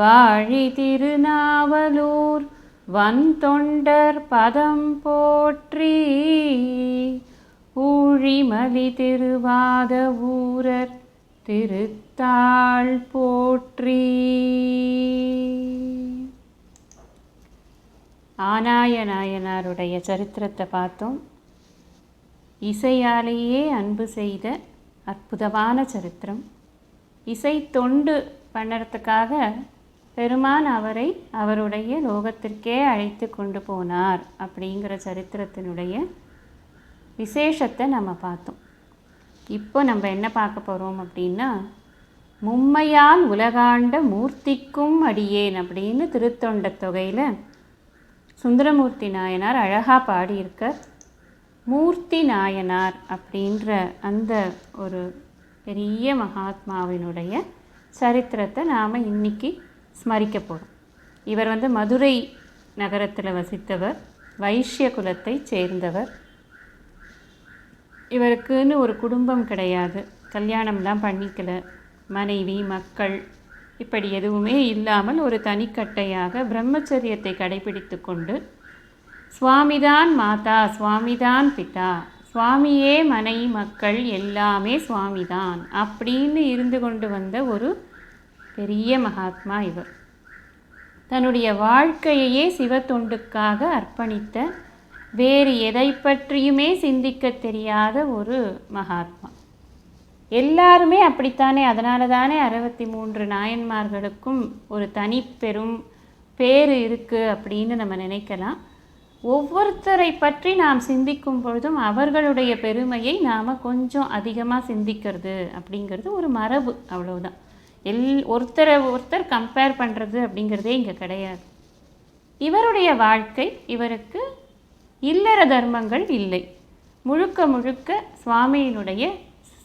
வாழி திருநாவலூர் வந்தொண்டர் பதம் போற்றி. ஊழிமலி திருவாத ஊரர் திருத்தாள் போற்றி. ஆனாய நாயனாருடைய சரித்திரத்தை பார்த்தோம். இசையாலேயே அன்பு செய்த அற்புதமான சரித்திரம். இசை தொண்டு பண்ணுறதுக்காக பெருமான் அவரை அவருடைய லோகத்திற்கே அழைத்து கொண்டு போனார் அப்படிங்கிற சரித்திரத்தினுடைய விசேஷத்தை நம்ம பார்த்தோம். இப்போ நம்ம என்ன பார்க்க போகிறோம் அப்படின்னா மும்மையால் உலகாண்ட மூர்த்திக்கும் அடியேன் அப்படின்னு திருத்தொண்ட தொகையில் சுந்தரமூர்த்தி நாயனார் அழகாக பாடியிருக்கார். மூர்த்தி நாயனார் அப்படின்ற அந்த ஒரு பெரிய மகாத்மாவினுடைய சரித்திரத்தை நாம் இன்னைக்கு ஸ்மரிக்க போகிறோம் இவர் வந்து மதுரை நகரத்தில் வசித்தவர் வைஷ்ய குலத்தை சேர்ந்தவர். இவருக்குன்னு ஒரு குடும்பம் கிடையாது. கல்யாணம்லாம் பண்ணிக்கல. மனைவி மக்கள் இப்படி எதுவுமே இல்லாமல் ஒரு தனிக்கட்டையாக பிரம்மச்சரியத்தை கடைபிடித்து கொண்டு சுவாமிதான் மாதா சுவாமிதான் பிதா சுவாமியே மனை மக்கள் எல்லாமே சுவாமிதான் அப்படின்னு இருந்து கொண்டு வந்த ஒரு பெரிய மகாத்மா இவர். தன்னுடைய வாழ்க்கையையே சிவத்தொண்டுக்காக அர்ப்பணித்த வேறு எதை பற்றியுமே சிந்திக்க தெரியாத ஒரு மகாத்மா. எல்லாருமே அப்படித்தானே அதனால தானே அறுபத்தி மூன்று நாயன்மார்களுக்கும் ஒரு தனிப்பெரும் பேர் இருக்குது அப்படின்னு நம்ம நினைக்கலாம். ஒவ்வொருத்தரை பற்றி நாம் சிந்திக்கும் பொழுதும் அவர்களுடைய பெருமையை நாம் கொஞ்சம் அதிகமாக சிந்திக்கிறது அப்படிங்கிறது ஒரு மரபு அவ்வளோதான் எல் ஒருத்தரை ஒருத்தர் கம்பேர் பண்ணுறது அப்படிங்கிறதே இங்கே கிடையாது. இவருடைய வாழ்க்கை இவருக்கு இல்லற தர்மங்கள் இல்லை. முழுக்க முழுக்க சுவாமியினுடைய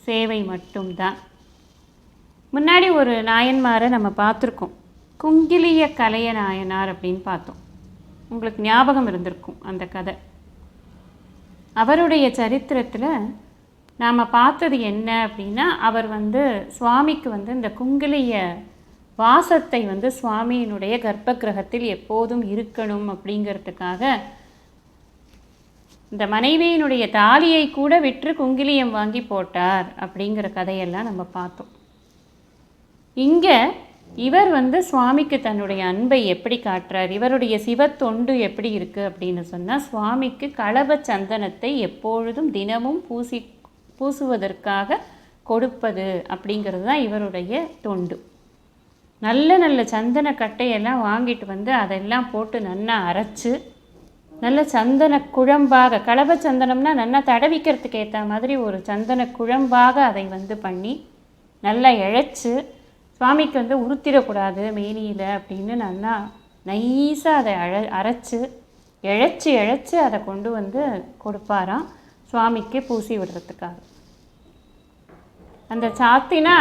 சேவை மட்டும்தான். முன்னாடி ஒரு நாயன்மாரை நம்ம பார்த்துருக்கோம். குங்கிலிய கலைய நாயனார் அப்படின்னு பார்த்தோம். உங்களுக்கு ஞாபகம் இருந்திருக்கும் அந்த கதை. அவருடைய சரித்திரத்தில் நாம் பார்த்தது என்ன அப்படின்னா அவர் வந்து சுவாமிக்கு வந்து இந்த குங்கிலிய வாசத்தை வந்து சுவாமியினுடைய கர்ப்ப கிரகத்தில் எப்போதும் இருக்கணும் அப்படிங்கிறதுக்காக இந்த மனைவியினுடைய தாலியை கூட விற்று குங்கிலியம் வாங்கி போட்டார் அப்படிங்கிற கதையெல்லாம் நம்ம பார்த்தோம். இங்கே இவர் வந்து சுவாமிக்கு தன்னுடைய அன்பை எப்படி காட்டுறார் இவருடைய சிவத்தொண்டு எப்படி இருக்குது அப்படின்னு சொன்னால் சுவாமிக்கு களப சந்தனத்தை எப்பொழுதும் தினமும் பூசி பூசுவதற்காக கொடுப்பது அப்படிங்கிறது தான் இவருடைய தொண்டு. நல்ல நல்ல சந்தன கட்டையெல்லாம் வாங்கிட்டு வந்து அதெல்லாம் போட்டு நல்லா அரைச்சு நல்ல சந்தன குழம்பாக கலப சந்தனம்னா நல்லா தடவிக்கிறதுக்கு ஏற்ற மாதிரி ஒரு சந்தன குழம்பாக அதை வந்து பண்ணி நல்லா இழைச்சி சுவாமிக்கு வந்து உருத்திடக்கூடாது மேனியில் அப்படின்னு நல்லா நைஸாக அதை அழ அரைச்சி இழைச்சி இழைச்சி அதை கொண்டு வந்து கொடுப்பாராம். சுவாமிக்கு பூசி விடுறதுக்காக. அந்த சாத்தினா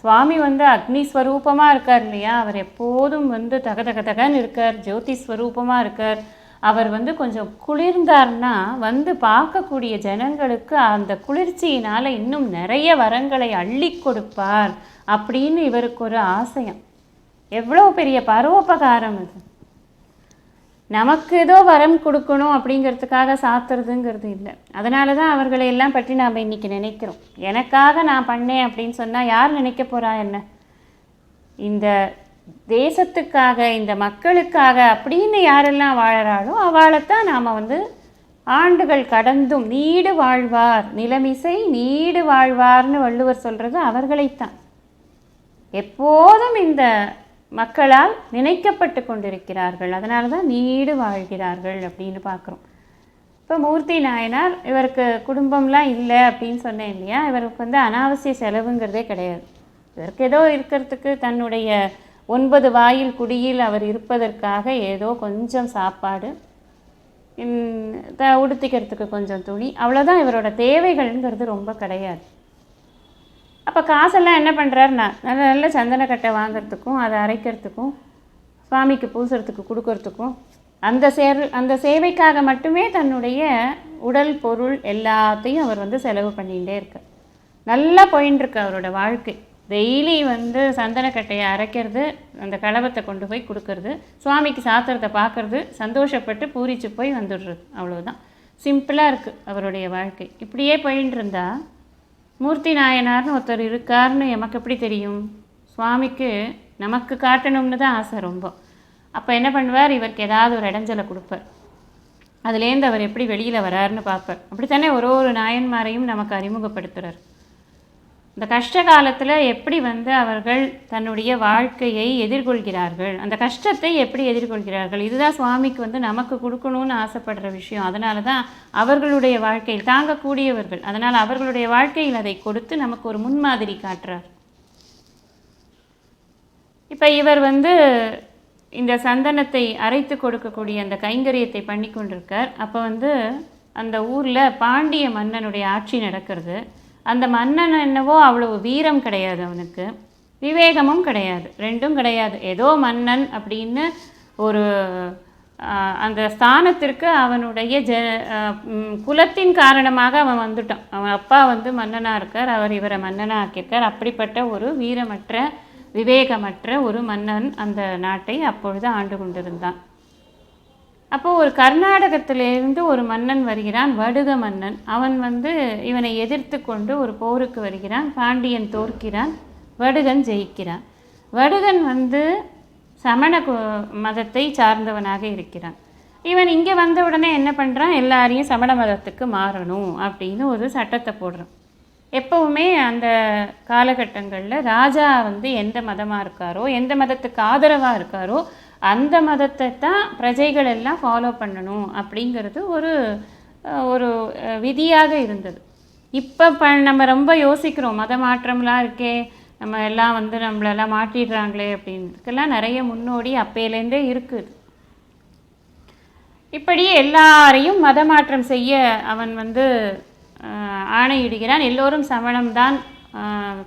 சுவாமி வந்து அக்னி ஸ்வரூபமாக இருக்கார் இல்லையா? அவர் எப்போதும் வந்து தக தக தகன்னு இருக்கார் ஜோதி ஸ்வரூபமாக இருக்கார். அவர் வந்து கொஞ்சம் குளிர்ந்தார்னா வந்து பார்க்கக்கூடிய ஜனங்களுக்கு அந்த குளிர்ச்சியினால் இன்னும் நிறைய வரங்களை அள்ளி கொடுப்பார் அப்படின்னு இவருக்கு ஒரு ஆசையம். எவ்வளோ பெரிய பரோபகாரம் அது. நமக்கு ஏதோ வரம் கொடுக்கணும் அப்படிங்கிறதுக்காக சாத்துறதுங்கிறது இல்லை. அதனால தான் அவர்களை எல்லாம் பற்றி நாம் இன்றைக்கி நினைக்கிறோம். எனக்காக நான் பண்ணேன் அப்படின்னு சொன்னால் யார் நினைக்க போகிறா என்ன? இந்த தேசத்துக்காக இந்த மக்களுக்காக அப்படின்னு யாரெல்லாம் வாழறாளோ அவளைத்தான் நாம் வந்து ஆண்டுகள் கடந்தும் நீடு வாழ்வார் நிலமிசை நீடு வாழ்வார்னு வள்ளுவர் சொல்கிறது அவர்களைத்தான். எப்போதும் இந்த மக்களால் நினைக்கப்பட்டு கொண்டிருக்கிறார்கள். அதனால தான் நீடு வாழ்கிறார்கள் அப்படின்னு பார்க்குறோம். இப்போ மூர்த்தி நாயனார் இவருக்கு குடும்பம்லாம் இல்லை அப்படின்னு சொன்னேன் இல்லையா? இவருக்கு வந்து அனாவசிய செலவுங்கிறதே கிடையாது. இவருக்கு ஏதோ இருக்கிறதுக்கு தன்னுடைய ஒன்பது வாயில் குடியில் அவர் இருப்பதற்காக ஏதோ கொஞ்சம் சாப்பாடு த உடுத்திக்கிறதுக்கு கொஞ்சம் துணி அவ்வளோதான் இவரோட தேவைகள்ங்கிறது ரொம்ப கிடையாது. அப்போ காசெல்லாம் என்ன பண்ணுறாருன்னா நல்ல நல்ல சந்தனக்கட்டை வாங்குறதுக்கும் அதை அரைக்கிறதுக்கும் சுவாமிக்கு பூசுறதுக்கு கொடுக்கறதுக்கும் அந்த சேர் அந்த சேவைக்காக மட்டுமே தன்னுடைய உடல் பொருள் எல்லாத்தையும் அவர் வந்து செலவு பண்ணிகிட்டே இருக்கார். நல்லா போயின்னு அவரோட வாழ்க்கை. டெய்லி வந்து சந்தனக்கட்டையை அரைக்கிறது அந்த கலவத்தை கொண்டு போய் கொடுக்கறது சுவாமிக்கு சாத்திரத்தை பார்க்குறது சந்தோஷப்பட்டு பூரிச்சு போய் வந்துடுறது அவ்வளோதான் சிம்பிளாக இருக்குது அவருடைய வாழ்க்கை. இப்படியே போயின்னு இருந்தால் மூர்த்தி நாயனார்னு ஒருத்தர் இருக்காருன்னு எமக்கு எப்படி தெரியும்? சுவாமிக்கு நமக்கு காட்டணும்னு தான் ஆசை ரொம்ப. அப்போ என்ன பண்ணுவார்? இவருக்கு ஏதாவது ஒரு இடைஞ்சலை கொடுப்பார். அதுலேருந்து அவர் எப்படி வெளியில் வராருன்னு பார்ப்பார். அப்படித்தானே ஒரு ஒரு நாயன்மாரையும் நமக்கு அறிமுகப்படுத்துகிறார் இந்த கஷ்ட காலத்தில் எப்படி வந்து அவர்கள் தன்னுடைய வாழ்க்கையை எதிர்கொள்கிறார்கள்? அந்த கஷ்டத்தை எப்படி எதிர்கொள்கிறார்கள்? இதுதான் சுவாமிக்கு வந்து நமக்கு கொடுக்கணும்னு ஆசைப்படுற விஷயம். அதனால தான் அவர்களுடைய வாழ்க்கையில் தாங்கக்கூடியவர்கள். அதனால் அவர்களுடைய வாழ்க்கையில் அதை கொடுத்து நமக்கு ஒரு முன்மாதிரி காட்டுறார். இப்போ இவர் வந்து இந்த சந்தனத்தை அரைத்து கொடுக்கக்கூடிய அந்த கைங்கரியத்தை பண்ணி கொண்டிருக்கார் அப்போ வந்து அந்த ஊரில் பாண்டிய மன்னனுடைய ஆட்சி நடக்கிறது. அந்த மன்னன் என்னவோ அவ்வளவு வீரம் கிடையாது அவனுக்கு. விவேகமும் கிடையாது. ரெண்டும் கிடையாது. ஏதோ மன்னன் அப்படின்னு ஒரு அந்த ஸ்தானத்திற்கு அவனுடைய ஜ குலத்தின் காரணமாக அவன் வந்துட்டான். அவன் அப்பா வந்து மன்னனாக இருக்கார். அவர் இவரை மன்னனாக ஆக்கியிருக்கார். அப்படிப்பட்ட ஒரு வீரமற்ற விவேகமற்ற ஒரு மன்னன் அந்த நாட்டை அப்பொழுது ஆண்டு கொண்டிருந்தான். அப்போது ஒரு கர்நாடகத்திலேருந்து ஒரு மன்னன் வருகிறான் வடுக மன்னன். அவன் வந்து இவனை எதிர்த்து கொண்டு ஒரு போருக்கு வருகிறான் பாண்டியன் தோற்கிறான் வடுகன் ஜெயிக்கிறான். வடுகன் வந்து சமண மதத்தை சார்ந்தவனாக இருக்கிறான். இவன் இங்கே வந்த உடனே என்ன பண்ணுறான் எல்லாரையும் சமண மதத்துக்கு மாறணும் அப்படின்னு ஒரு சட்டத்தை போடுறான். எப்போவுமே அந்த காலகட்டங்களில் ராஜா வந்து எந்த மதமாக இருக்காரோ எந்த மதத்துக்கு ஆதரவாக இருக்காரோ அந்த மதத்தை தான் பிரஜைகள் எல்லாம் ஃபாலோ பண்ணணும் அப்படிங்கிறது ஒரு ஒரு விதியாக இருந்தது. இப்போ ப நம்ம ரொம்ப யோசிக்கிறோம் மத மாற்றம்லாம் இருக்கே நம்ம எல்லாம் வந்து நம்மளெல்லாம் மாற்றிடுறாங்களே அப்படின்றதுக்கெல்லாம் நிறைய முன்னோடி அப்பையிலேருந்தே இருக்குது. இப்படி எல்லாரையும் மதமாற்றம் செய்ய அவன் வந்து ஆணையிடுகிறான். எல்லோரும் சமணம்தான்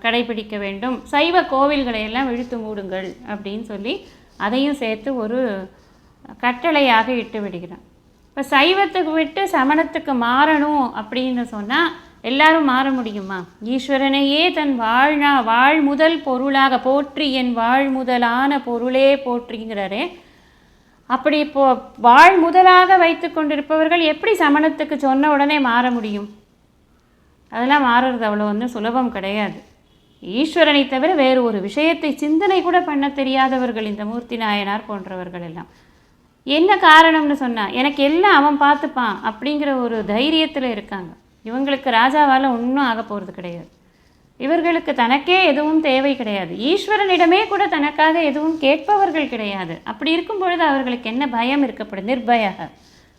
கடைபிடிக்க வேண்டும். சைவ கோவில்களை எல்லாம் இழுத்து மூடுங்கள் அப்படின்னு சொல்லி அதையும் சேர்த்து ஒரு கட்டளையாக இட்டு விடுகிறான். இப்போ சைவத்துக்கு விட்டு சமணத்துக்கு மாறணும் அப்படின்னு சொன்னால் எல்லாரும் மாற முடியுமா? ஈஸ்வரனையே தன் வாழ்நா வாழ் முதல் பொருளாக போற்றி என் வாழ் முதலான பொருளே போற்றிங்கிறாரே. அப்படி இப்போ வாழ் முதலாக வைத்து கொண்டிருப்பவர்கள் எப்படி சமணத்துக்கு சொன்ன உடனே மாற முடியும்? அதெல்லாம் மாறுறது அவ்வளோ வந்து சுலபம் கிடையாது. ஈஸ்வரனை தவிர வேறு ஒரு விஷயத்தை சிந்தனை கூட பண்ண தெரியாதவர்கள் இந்த மூர்த்தி நாயனார் போன்றவர்கள் எல்லாம். என்ன காரணம்னு சொன்னால் எனக்கு எல்லாம் அவன் பார்த்துப்பான் அப்படிங்கிற ஒரு தைரியத்தில் இருக்காங்க. இவங்களுக்கு ராஜாவால் ஒன்றும் ஆக போகிறது கிடையாது. இவர்களுக்கு தனக்கே எதுவும் தேவை கிடையாது. ஈஸ்வரனிடமே கூட தனக்காக எதுவும் கேட்பவர்கள் கிடையாது. அப்படி இருக்கும் பொழுது அவர்களுக்கு என்ன பயம் இருக்கப்படும்? நிர்பயாக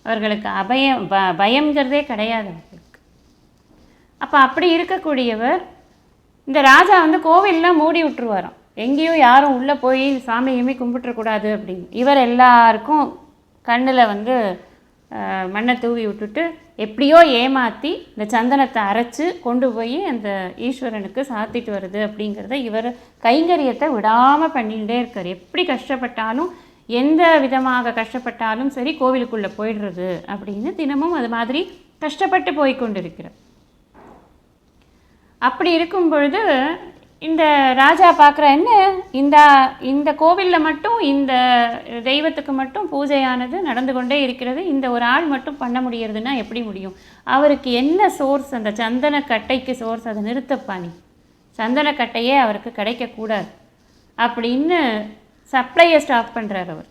அவர்களுக்கு அபயம் ப பயங்கிறதே கிடையாது அவர்களுக்கு. அப்போ அப்படி இருக்கக்கூடியவர் இந்த ராஜா வந்து கோவிலெலாம் மூடி விட்டுருவாராம். எங்கேயும் யாரும் உள்ளே போய் சாமியுமே கும்பிட்டுறக்கூடாது அப்படின்னு. இவர் எல்லாருக்கும் கண்ணில் வந்து மண்ணை தூவி விட்டுட்டு எப்படியோ ஏமாற்றி இந்த சந்தனத்தை அரைச்சி கொண்டு போய் அந்த ஈஸ்வரனுக்கு சாத்திட்டு வருது அப்படிங்கிறத இவர் கைங்கரியத்தை விடாமல் பண்ணிகிட்டே இருக்கார். எப்படி கஷ்டப்பட்டாலும் எந்த விதமாக கஷ்டப்பட்டாலும் சரி கோவிலுக்குள்ளே போயிடுறது அப்படின்னு தினமும் அது மாதிரி கஷ்டப்பட்டு போய் கொண்டிருக்கிறார். அப்படி இருக்கும் பொழுது இந்த ராஜா பார்க்குற என்ன? இந்த இந்த கோவிலில் மட்டும் இந்த தெய்வத்துக்கு மட்டும் பூஜையானது நடந்து கொண்டே இருக்கிறது. இந்த ஒரு ஆள் மட்டும் பண்ண முடியறதுன்னா எப்படி முடியும்? அவருக்கு என்ன சோர்ஸ் அந்த சந்தன கட்டைக்கு சோர்ஸ் அதை நிறுத்தப்பா நீ. சந்தன கட்டையே அவருக்கு கிடைக்கக்கூடாது. அப்படின்னு சப்ளையை ஸ்டாப் பண்ணுறார் அவர்.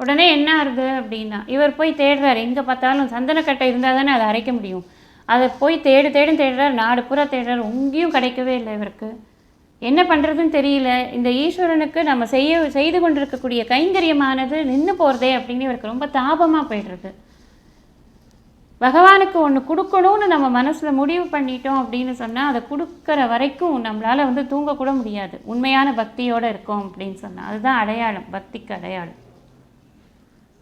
உடனே என்ன ஆகுது அப்படின்னா இவர் போய் தேடுறாரு. எங்கே பார்த்தாலும் சந்தனக்கட்டை இருந்தால் தானே அதை அரைக்க முடியும். அதை போய் தேடு தேடும் தேடுறார். நாடு பூரா தேடுறார். எங்கேயும் கிடைக்கவே இல்லை இவருக்கு. என்ன பண்ணுறதுன்னு தெரியல. இந்த ஈஸ்வரனுக்கு நம்ம செய்ய செய்து கொண்டிருக்கக்கூடிய கைங்கரியமானது நின்று போகிறதே அப்படின்னு இவருக்கு ரொம்ப தாபமாக போயிடுறது பகவானுக்கு ஒன்று கொடுக்கணும்னு நம்ம மனசில் முடிவு பண்ணிட்டோம் அப்படின்னு சொன்னால் அதை கொடுக்குற வரைக்கும் நம்மளால் வந்து தூங்கக்கூட முடியாது. உண்மையான பக்தியோடு இருக்கோம் அப்படின்னு சொன்னால் அதுதான் அடையாளம். பக்திக்கு அடையாளம்.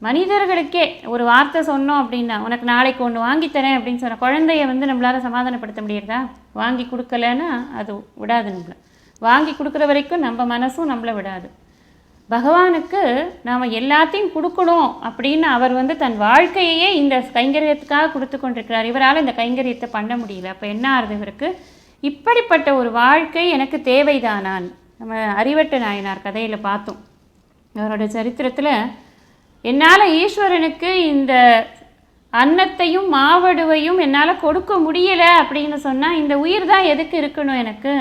மனிதர்களுக்கே ஒரு வார்த்தை சொன்னோம் அப்படின்னா உனக்கு நாளைக்கு ஒன்று வாங்கித்தரேன் அப்படின்னு சொன்ன குழந்தைய வந்து நம்மளால் சமாதானப்படுத்த முடியுறதா? வாங்கி கொடுக்கலன்னா அது விடாது நம்மளை. வாங்கி கொடுக்குற வரைக்கும் நம்ம மனசும் நம்மளை விடாது. பகவானுக்கு நாம் எல்லாத்தையும் கொடுக்கணும் அப்படின்னு அவர் வந்து தன் வாழ்க்கையே இந்த கைங்கரியத்துக்காக கொடுத்து கொண்டிருக்கிறார். இவரால் இந்த கைங்கரியத்தை பண்ண முடியல. அப்போ என்ன ஆகுது இவருக்கு? இப்படிப்பட்ட ஒரு வாழ்க்கை எனக்கு தேவைதானான். நம்ம அறிவட்ட நாயனார் கதையில் பார்த்தோம். அவரோட சரித்திரத்தில் என்னால் ஈஸ்வரனுக்கு இந்த அன்னத்தையும் மாவடுவையும் என்னால் கொடுக்க முடியலை அப்படின்னு சொன்னால் இந்த உயிர் தான் எதுக்கு இருக்கணும் எனக்கு?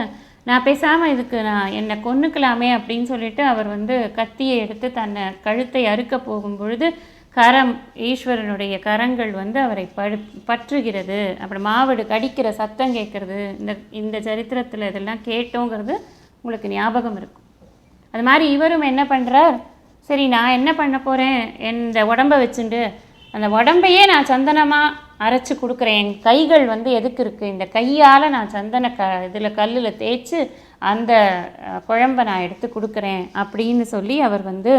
நான் பேசாமல் இதுக்கு நான் என்னை கொன்னுக்கலாமே அப்படின்னு சொல்லிட்டு அவர் வந்து கத்தியை எடுத்து தன்னை கழுத்தை அறுக்க போகும் பொழுது கரம் ஈஸ்வரனுடைய கரங்கள் வந்து அவரை படு பற்றுகிறது. அப்புறம் மாவடு கடிக்கிற சத்தம் கேட்குறது. இந்த இந்த சரித்திரத்தில் இதெல்லாம் கேட்டோங்கிறது உங்களுக்கு ஞாபகம் இருக்கும். அது மாதிரி இவரும் என்ன பண்ணுறார் சரி நான் என்ன பண்ண போகிறேன் இந்த உடம்பை வச்சுண்டு. அந்த உடம்பையே நான் சந்தனமாக அரைச்சி கொடுக்குறேன். என் கைகள் வந்து எதுக்கு இருக்குது இந்த கையால் நான் சந்தன க இதில் கல்லில் தேய்ச்சி அந்த குழம்பை நான் எடுத்து கொடுக்குறேன் அப்படின்னு சொல்லி அவர் வந்து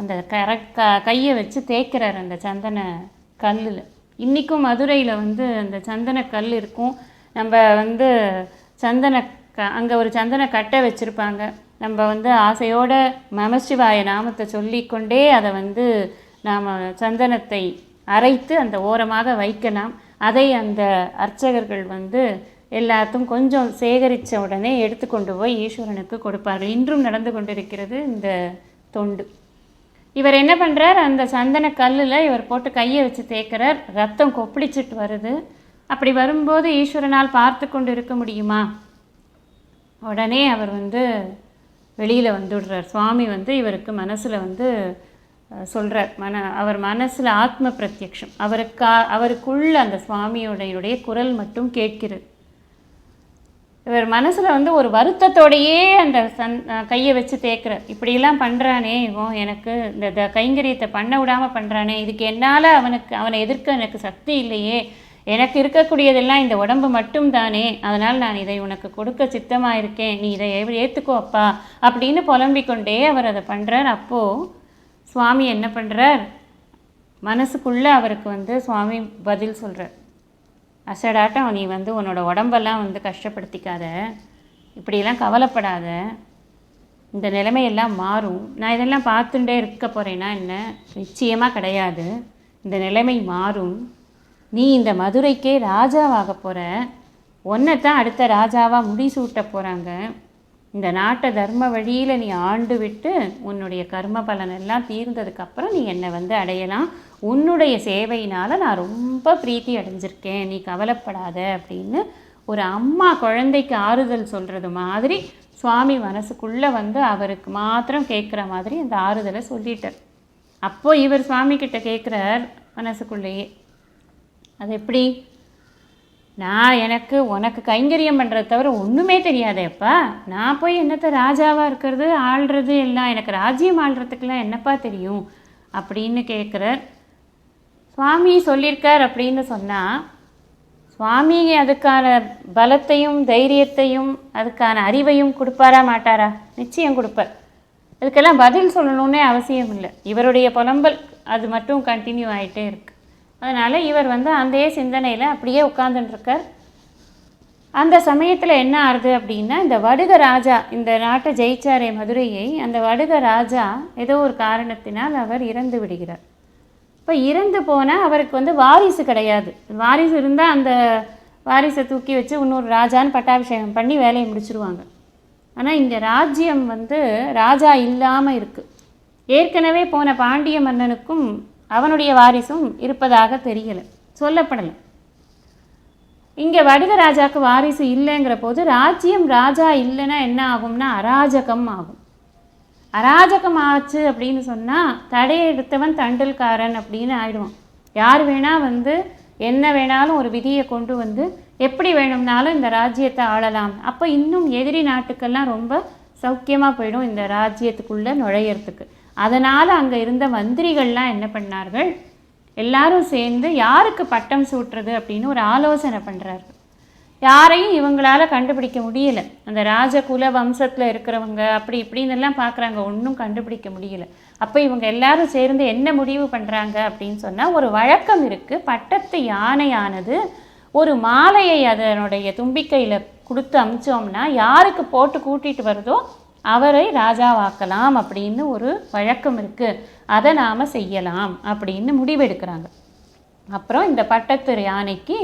அந்த கர க கையை வச்சு தேய்க்கிறார் அந்த சந்தன கல்லில். இன்றைக்கும் மதுரையில் வந்து அந்த சந்தன கல் இருக்கும். நம்ம வந்து சந்தன க அங்கே ஒரு சந்தன கட்டை வச்சுருப்பாங்க. நம்ம வந்து ஆசையோட நமசிவாய நாமத்தை சொல்லிக்கொண்டே அதை வந்து நாம் சந்தனத்தை அரைத்து அந்த ஓரமாக வைக்கலாம். அதை அந்த அர்ச்சகர்கள் வந்து எல்லாத்தும் கொஞ்சம் சேகரித்த உடனே எடுத்துக்கொண்டு போய் ஈஸ்வரனுக்கு கொடுப்பார்கள். இன்றும் நடந்து கொண்டிருக்கிறது இந்த தொண்டு. இவர் என்ன பண்ணுறார் அந்த சந்தன கல்லில் இவர் போட்டு கையை வச்சு தேய்க்கிறார். ரத்தம் கொப்பளிச்சிட்டு வருது. அப்படி வரும்போது ஈஸ்வரனால் பார்த்து கொண்டு இருக்க முடியுமா? உடனே அவர் வந்து வெளியில் வந்துடுறார். சுவாமி வந்து இவருக்கு மனசில் வந்து சொல்கிறார் மன அவர் மனசில் ஆத்ம பிரத்யக்ஷம். அவருக்கா அவருக்குள்ள அந்த சுவாமியோடைய குரல் மட்டும் கேட்கிறது. இவர் மனசில் வந்து ஒரு வருத்தத்தோடையே அந்த சன் கையை வச்சு தேய்க்கிறார் இப்படிலாம் பண்ணுறானே இவன் எனக்கு இந்த த கைங்கரியத்தை பண்ண விடாமல் பண்ணுறானே இதுக்கு என்னால் அவனுக்கு அவனை எதிர்க்க எனக்கு சக்தி இல்லையே எனக்கு இருக்கக்கூடியதெல்லாம் இந்த உடம்பு மட்டும் தானே அதனால் நான் இதை உனக்கு கொடுக்க சித்தமாக இருக்கேன் நீ இதை ஏற்றுக்கோ அப்பா. அப்படின்னு புலம்பிக்கொண்டே அவர் அதை பண்ணுறார் அப்போது சுவாமி என்ன பண்ணுறார் மனசுக்குள்ளே அவருக்கு வந்து சுவாமி பதில் சொல்கிறார் அசடாட்டம் நீ வந்து உன்னோட உடம்பெல்லாம் வந்து கஷ்டப்படுத்திக்காத. இப்படியெல்லாம் கவலைப்படாத. இந்த நிலைமையெல்லாம் மாறும். நான் இதெல்லாம் பார்த்துட்டே இருக்க போகிறேன்னா என்ன? நிச்சயமாக கிடையாது. இந்த நிலைமை மாறும். நீ இந்த மதுரைக்கே ராஜாவாக போகிற உன்னை தான் அடுத்த ராஜாவாக முடிசூட்ட போகிறாங்க இந்த நாட்டை தர்ம வழியில் நீ ஆண்டு விட்டு உன்னுடைய கர்ம பலன் எல்லாம் தீர்ந்ததுக்கப்புறம் நீ என்னை வந்து அடையலாம். உன்னுடைய சேவையினால் நான் ரொம்ப பிரீத்தி அடைஞ்சிருக்கேன். நீ கவலைப்படாத அப்படின்னு ஒரு அம்மா குழந்தைக்கு ஆறுதல் சொல்கிறது மாதிரி சுவாமி மனசுக்குள்ளே வந்து அவருக்கு மாத்திரம் கேட்குற மாதிரி அந்த ஆறுதலை சொல்லிட்டார். அப்போது இவர் சுவாமிக்கிட்ட கேட்குறார் மனசுக்குள்ளேயே. அது எப்படி? நான் எனக்கு உனக்கு கைங்கரியம் பண்ணுறத தவிர ஒன்றுமே தெரியாதேப்பா நான் போய் என்னத்த ராஜாவாக இருக்கிறது ஆள்றது எல்லாம் எனக்கு ராஜ்யம் ஆள்றதுக்கெல்லாம் என்னப்பா தெரியும்? அப்படின்னு கேட்குறார் சுவாமி சொல்லியிருக்கார் அப்படின்னு சொன்னால் சுவாமி அதுக்கான பலத்தையும் தைரியத்தையும் அதுக்கான அறிவையும் கொடுப்பாரா மாட்டாரா? நிச்சயம் கொடுப்பார். இதுக்கெல்லாம் பதில் சொல்லணுன்னே அவசியம் இல்லை இவருடைய புலம்பல் அது மட்டும் கண்டினியூ ஆகிட்டே இருக்குது அதனால் இவர் வந்து அந்த சிந்தனையில் அப்படியே உட்காந்துட்டுருக்கார் அந்த சமயத்தில் என்ன ஆறுது அப்படின்னா இந்த வடுக ராஜா இந்த நாட்டை ஜெயிச்சாரே மதுரையை அந்த வடுக ராஜா ஏதோ ஒரு காரணத்தினால் அவர் இறந்து விடுகிறார். இப்போ இறந்து போனால் அவருக்கு வந்து வாரிசு கிடையாது. வாரிசு இருந்தால் அந்த வாரிசை தூக்கி வச்சு இன்னொரு ராஜான்னு பட்டாபிஷேகம் பண்ணி வேலையை முடிச்சிருவாங்க. ஆனால் இந்த ராஜ்யம் வந்து ராஜா இல்லாமல் இருக்குது ஏற்கனவே போன பாண்டிய மன்னனுக்கும் அவனுடைய வாரிசும் இருப்பதாக தெரியலை. சொல்லப்படலை. இங்கே வடுக வாரிசு இல்லைங்கிற போது ராஜ்யம் ராஜா இல்லைன்னா என்ன ஆகும்னா அராஜகம் ஆகும். அராஜகம் ஆச்சு அப்படின்னு சொன்னால் தடையெடுத்தவன் தண்டல்காரன் அப்படின்னு ஆயிடுவான். யார் வேணால் வந்து என்ன வேணாலும் ஒரு விதியை கொண்டு வந்து எப்படி வேணும்னாலும் இந்த ராஜ்யத்தை ஆளலாம். அப்போ இன்னும் எதிரி நாட்டுக்கெல்லாம் ரொம்ப சௌக்கியமாக போயிடும் இந்த ராஜ்யத்துக்குள்ளே நுழையிறதுக்கு. அதனால் அங்கே இருந்த மந்திரிகள்லாம் என்ன பண்ணார்கள்? எல்லாரும் சேர்ந்து யாருக்கு பட்டம் சூட்டுறது அப்படின்னு ஒரு ஆலோசனை பண்ணுறாரு யாரையும் இவங்களால் கண்டுபிடிக்க முடியல. அந்த ராஜகுல வம்சத்தில் இருக்கிறவங்க அப்படி இப்படின்னு எல்லாம் பார்க்குறாங்க ஒன்றும் கண்டுபிடிக்க முடியல. அப்போ இவங்க எல்லாரும் சேர்ந்து என்ன முடிவு பண்ணுறாங்க அப்படின்னு சொன்னால் ஒரு வழக்கம் இருக்குது பட்டத்து யானையானது ஒரு மாலையை அதனுடைய தும்பிக்கையில் கொடுத்து அமிச்சோம்னா யாருக்கு போட்டு கூட்டிகிட்டு வருதோ அவரை ராஜாவாக்கலாம் அப்படின்னு ஒரு வழக்கம் இருக்குது அதை நாம் செய்யலாம் அப்படின்னு முடிவெடுக்கிறாங்க. அப்புறம் இந்த பட்டத்து யானைக்கு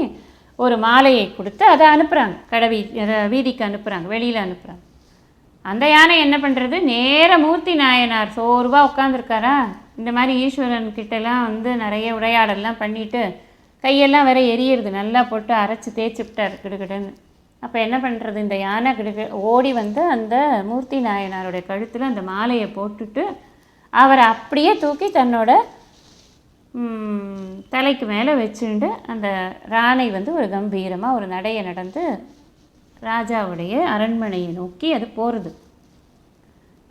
ஒரு மாலையை கொடுத்து அதை அனுப்புகிறாங்க கடை வீ வீதிக்கு அனுப்புகிறாங்க வெளியில் அனுப்புகிறாங்க அந்த யானை என்ன பண்ணுறது நேர மூர்த்தி நாயனார் சோர்வாக உட்காந்துருக்காரா இந்த மாதிரி ஈஸ்வரன் கிட்டலாம் வந்து நிறைய உரையாடல்லாம் பண்ணிவிட்டு கையெல்லாம் வேற எரியிறது. நல்லா போட்டு அரைச்சி தேய்ச்சி விட்டார். கிடுகிடுன்னு. அப்போ என்ன பண்ணுறது இந்த யானை கிடக்கு ஓடி வந்து அந்த மூர்த்தி நாயனாருடைய கழுத்தில் அந்த மாலையை போட்டுட்டு அவரை அப்படியே தூக்கி தன்னோட தலைக்கு மேலே வச்சுண்டு அந்த ராணை வந்து ஒரு கம்பீரமாக ஒரு நடையை நடந்து ராஜாவுடைய அரண்மனையை நோக்கி அது போகிறது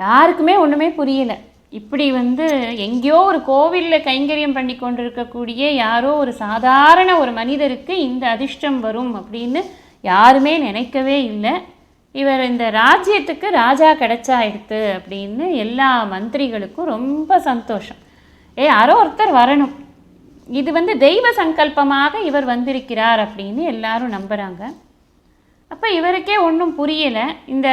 யாருக்குமே ஒன்றுமே புரியலை. இப்படி வந்து எங்கேயோ ஒரு கோவிலில் கைங்கரியம் பண்ணி கொண்டிருக்கக்கூடிய யாரோ ஒரு சாதாரண ஒரு மனிதருக்கு இந்த அதிர்ஷ்டம் வரும் அப்படின்னு யாருமே நினைக்கவே இல்லை. இவர் இந்த ராஜ்யத்துக்கு ராஜா கிடைச்சாயிடுத்து அப்படின்னு எல்லா மந்திரிகளுக்கும் ரொம்ப சந்தோஷம். ஏ யாரோ ஒருத்தர் வரணும். இது வந்து தெய்வ சங்கல்பமாக இவர் வந்திருக்கிறார் அப்படின்னு எல்லாரும் நம்புகிறாங்க அப்போ இவருக்கே ஒன்றும் புரியலை. இந்த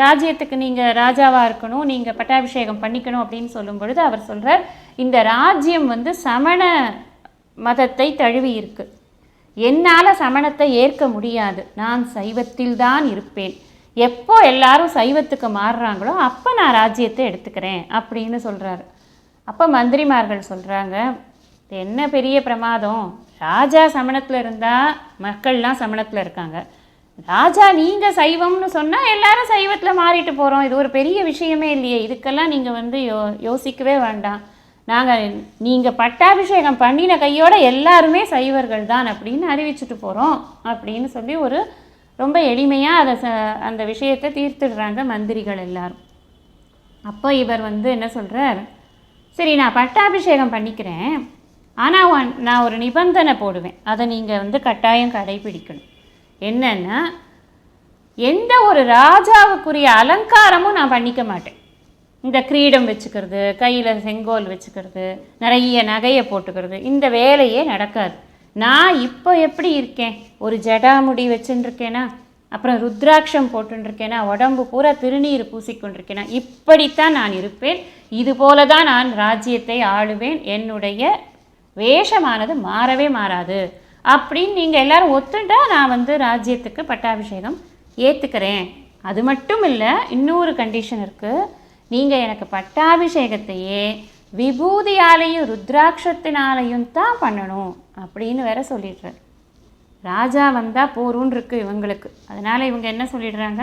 ராஜ்யத்துக்கு நீங்கள் ராஜாவாக இருக்கணும் நீங்கள் பட்டாபிஷேகம் பண்ணிக்கணும் அப்படின்னு சொல்லும் பொழுது அவர் சொல்கிறார் இந்த ராஜ்யம் வந்து சமண மதத்தை தழுவி இருக்கு. என்னால் சமணத்தை ஏற்க முடியாது. நான் சைவத்தில் தான் இருப்பேன். எப்போ எல்லாரும் சைவத்துக்கு மாறுறாங்களோ அப்போ நான் ராஜ்யத்தை எடுத்துக்கிறேன் அப்படின்னு சொல்கிறாரு அப்போ மந்திரிமார்கள் சொல்கிறாங்க என்ன பெரிய பிரமாதம்? ராஜா சமணத்தில் இருந்தால் மக்கள்லாம் சமணத்தில் இருக்காங்க. ராஜா நீங்கள் சைவம்னு சொன்னால் எல்லாரும் சைவத்தில் மாறிட்டு போகிறோம் இது ஒரு பெரிய விஷயமே இல்லையே. இதுக்கெல்லாம் நீங்கள் வந்து யோ யோசிக்கவே வேண்டாம். நாங்கள் நீங்கள் பட்டாபிஷேகம் பண்ணின கையோட எல்லாருமே சைவர்கள் தான் அப்படின்னு அறிவிச்சுட்டு போகிறோம் அப்படின்னு சொல்லி ஒரு ரொம்ப எளிமையாக அதை ச- அந்த விஷயத்தை தீர்த்துடுறாங்க மந்திரிகள் எல்லாரும். அப்போ இவர் வந்து என்ன சொல்கிறார் சரி நான் பட்டாபிஷேகம் பண்ணிக்கிறேன். ஆனால் நான் ஒரு நிபந்தனை போடுவேன். அதை நீங்கள் வந்து கட்டாயம் கடைபிடிக்கணும். என்னென்னா எந்த ஒரு ராஜாவுக்குரிய அலங்காரமும் நான் பண்ணிக்க மாட்டேன். இந்த கிரீடம் வச்சுக்கிறது கையில் செங்கோல் வச்சுக்கிறது நிறைய நகையை போட்டுக்கிறது. இந்த வேலையே நடக்காது. நான் இப்போ எப்படி இருக்கேன்? ஒரு ஜடாமுடி வச்சுட்டு அப்புறம் ருத்ராட்சம் போட்டுருக்கேனா? உடம்பு பூரா திருநீர் பூசிக்கொண்டிருக்கேனா? இப்படித்தான் நான் இருப்பேன். இது போல தான் நான் ராஜ்யத்தை ஆளுவேன். என்னுடைய வேஷமானது மாறவே மாறாது. அப்படின்னு நீங்கள் எல்லோரும் ஒத்துண்டா நான் வந்து ராஜ்யத்துக்கு பட்டாபிஷேகம் ஏற்றுக்கிறேன் அது மட்டும் இல்லை இன்னொரு கண்டிஷன் இருக்குது நீங்கள் எனக்கு பட்டாபிஷேகத்தையே விபூதியாலையும் ருத்ராட்சத்தினாலையும் தான் பண்ணணும் அப்படின்னு வேற சொல்லிடுறார். ராஜா வந்தால் போரும்னு இருக்கு இவங்களுக்கு. அதனால் இவங்க என்ன சொல்லிடுறாங்க?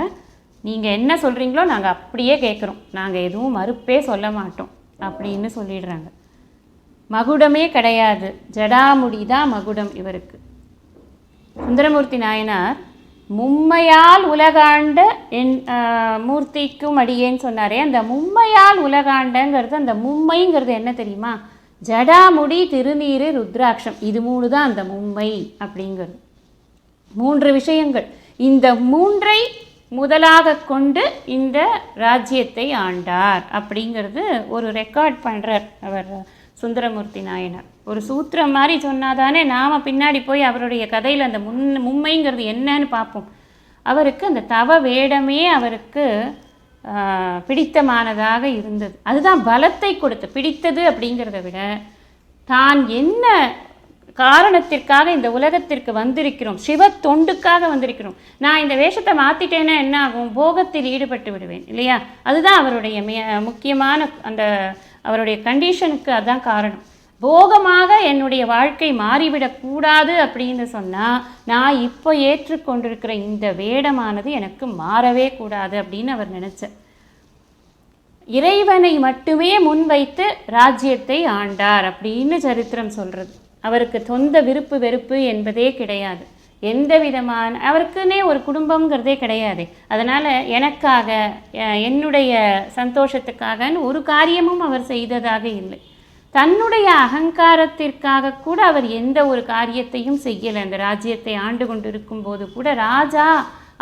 நீங்கள் என்ன சொல்கிறீங்களோ நாங்கள் அப்படியே கேட்குறோம் நாங்கள் எதுவும் மறுப்பே சொல்ல மாட்டோம் அப்படின்னு சொல்லிடுறாங்க. மகுடமே கிடையாது. ஜடாமுடி தான் மகுடம் இவருக்கு. சுந்தரமூர்த்தி நாயனார் மும்மையால் உலகாண்ட என் மூர்த்திக்கும் அடியேன்னு சொன்னாரே. அந்த மும்மையால் உலகாண்டங்கிறது அந்த மும்மைங்கிறது என்ன தெரியுமா? ஜடாமுடி திருநீரு ருத்ராட்சம். இது மூணு தான் அந்த மும்மை அப்படிங்கிறது. மூன்று விஷயங்கள். இந்த மூன்றை முதலாக கொண்டு இந்த ராஜ்யத்தை ஆண்டார் அப்படிங்கிறது ஒரு ரெக்கார்ட் பண்ணுறார் அவர் சுந்தரமூர்த்தி நாயனர். ஒரு சூத்திரம் மாதிரி சொன்னாதானே நாம் பின்னாடி போய் அவருடைய கதையில் அந்த முன் மும்மைங்கிறது என்னன்னு பார்ப்போம். அவருக்கு அந்த தவ வேடமே அவருக்கு பிடித்தமானதாக இருந்தது. அதுதான் பலத்தை கொடுத்து பிடித்தது அப்படிங்கிறத விட தான் என்ன காரணத்திற்காக இந்த உலகத்திற்கு வந்திருக்கிறோம்? சிவ தொண்டுக்காக வந்திருக்கிறோம். நான் இந்த வேஷத்தை மாற்றிட்டேன்னா என்ன ஆகும் போகத்தில் ஈடுபட்டு விடுவேன் இல்லையா? அதுதான் அவருடைய முக்கியமான அந்த அவருடைய கண்டிஷனுக்கு அதுதான் காரணம். போகமாக என்னுடைய வாழ்க்கை மாறிவிடக்கூடாது அப்படின்னு சொன்னால் நான் இப்போ ஏற்றுக்கொண்டிருக்கிற இந்த வேடமானது எனக்கு மாறவே கூடாது அப்படின்னு அவர் நினச்சார். இறைவனை மட்டுமே முன்வைத்து ராஜ்யத்தை ஆண்டார் அப்படின்னு சரித்திரம் சொல்கிறது அவருக்கு சொந்த விருப்பு வெறுப்பு என்பதே கிடையாது. எந்த விதமான அவருக்குன்னே ஒரு குடும்பம்ங்கிறதே கிடையாது. அதனால் எனக்காக என்னுடைய சந்தோஷத்துக்காகன்னு ஒரு காரியமும் அவர் செய்ததாக இல்லை. தன்னுடைய அகங்காரத்திற்காக கூட அவர் எந்த ஒரு காரியத்தையும் செய்யலை. அந்த ராஜ்யத்தை ஆண்டு கொண்டிருக்கும் போது கூட ராஜா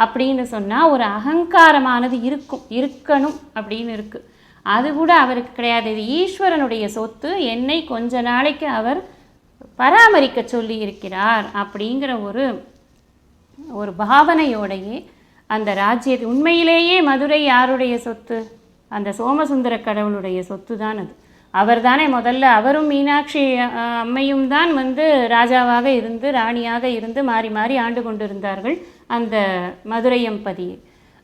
அப்படின்னு சொன்னால் ஒரு அகங்காரமானது இருக்கும் இருக்கணும் அப்படின்னு இருக்குது அது கூட அவருக்கு கிடையாது. இது ஈஸ்வரனுடைய சொத்து. என்னை கொஞ்ச நாளைக்கு அவர் பராமரிக்க சொல்லி இருக்கிறார் அப்படிங்கிற ஒரு ஒரு பாவனையோடையே அந்த ராஜ்யத்தை உண்மையிலேயே மதுரை யாருடைய சொத்து? அந்த சோமசுந்தர கடவுளுடைய சொத்து தான் அது. அவர் தானே முதல்ல. அவரும் மீனாட்சி அம்மையும் தான் வந்து ராஜாவாக இருந்து ராணியாக இருந்து மாறி மாறி ஆண்டு கொண்டிருந்தார்கள் அந்த மதுரையம்பதி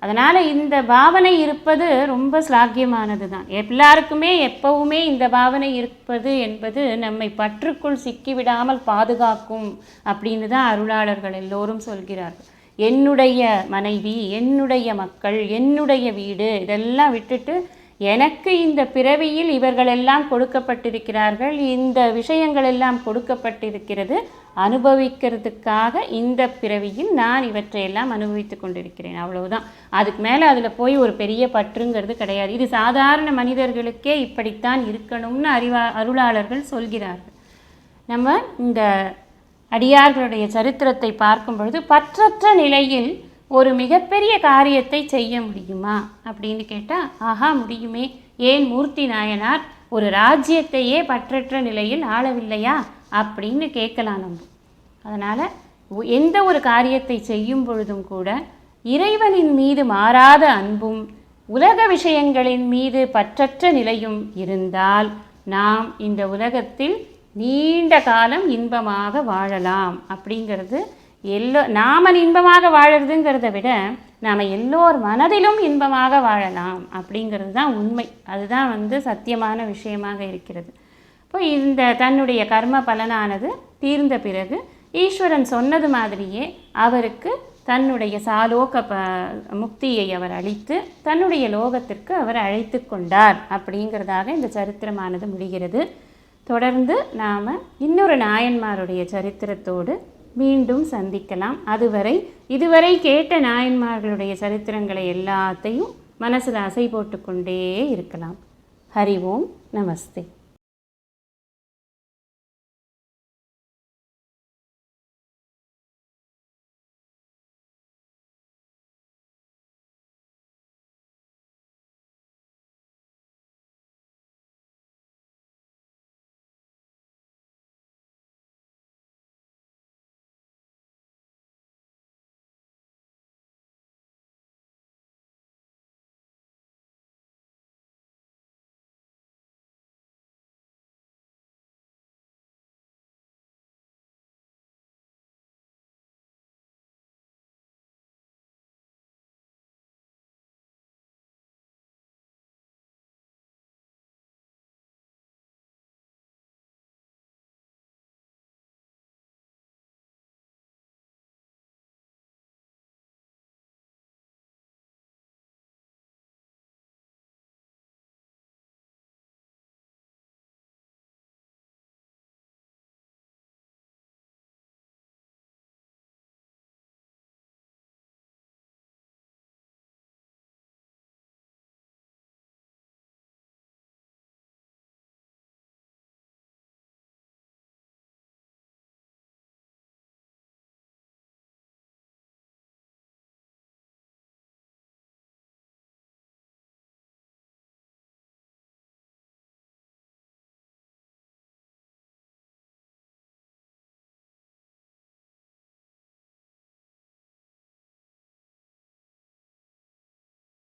அதனால் இந்த பாவனை இருப்பது ரொம்ப ஸ்லாக்கியமானது தான். எல்லாருக்குமே எப்பவுமே இந்த பாவனை இருப்பது என்பது நம்மை பற்றுக்குள் சிக்கிவிடாமல் பாதுகாக்கும் அப்படின்னு தான் அருளாளர்கள் எல்லோரும் சொல்கிறார்கள். என்னுடைய மனைவி என்னுடைய மக்கள் என்னுடைய வீடு இதெல்லாம் விட்டுட்டு எனக்கு இந்த பிறவியில் இவர்களெல்லாம் கொடுக்கப்பட்டிருக்கிறார்கள் இந்த விஷயங்கள் எல்லாம் கொடுக்கப்பட்டிருக்கிறது அனுபவிக்கிறதுக்காக இந்த பிறவியில் நான் இவற்றையெல்லாம் அனுபவித்து கொண்டிருக்கிறேன் அவ்வளவுதான். அதுக்கு மேலே அதில் போய் ஒரு பெரிய பற்றுங்கிறது கிடையாது. இது சாதாரண மனிதர்களுக்கே இப்படித்தான் இருக்கணும்னு அறிவா அருளாளர்கள் சொல்கிறார்கள். நம்ம இந்த அடியார்களுடைய சரித்திரத்தை பார்க்கும் பொழுது பற்றற்ற நிலையில் ஒரு மிகப்பெரிய காரியத்தை செய்ய முடியுமா? அப்படின்னு கேட்டால் ஆஹா முடியுமே. ஏன் மூர்த்தி நாயனார் ஒரு ராஜ்யத்தையே பற்றற்ற நிலையில் ஆளவில்லையா? அப்படின்னு கேட்கலாம் நம்ம. அதனால் எந்த ஒரு காரியத்தை செய்யும் பொழுதும் கூட இறைவனின் மீது மாறாத அன்பும் உலக விஷயங்களின் மீது பற்றற்ற நிலையும் இருந்தால் நாம் இந்த உலகத்தில் நீண்ட காலம் இன்பமாக வாழலாம். அப்படிங்கிறது எல்லோ நாம இன்பமாக வாழறதுங்கிறத விட நாம் எல்லோர் மனதிலும் இன்பமாக வாழலாம் அப்படிங்கிறது தான் உண்மை. அதுதான் வந்து சத்தியமான விஷயமாக இருக்கிறது. இப்போ இந்த தன்னுடைய கர்ம பலனானது தீர்ந்த பிறகு ஈஸ்வரன் சொன்னது மாதிரியே அவருக்கு தன்னுடைய சாலோக ப முக்தியை அவர் அளித்து தன்னுடைய லோகத்திற்கு அவர் அழைத்து கொண்டார் அப்படிங்கிறதாக இந்த சரித்திரமானது முடிகிறது. தொடர்ந்து நாம் இன்னொரு நாயன்மாருடைய சரித்திரத்தோடு மீண்டும் சந்திக்கலாம். அதுவரை இதுவரை கேட்ட நாயன்மார்களுடைய சரித்திரங்களை எல்லாத்தையும் மனசில் அசை போட்டுக்கொண்டே இருக்கலாம். ஹரி ஓம். நமஸ்தே.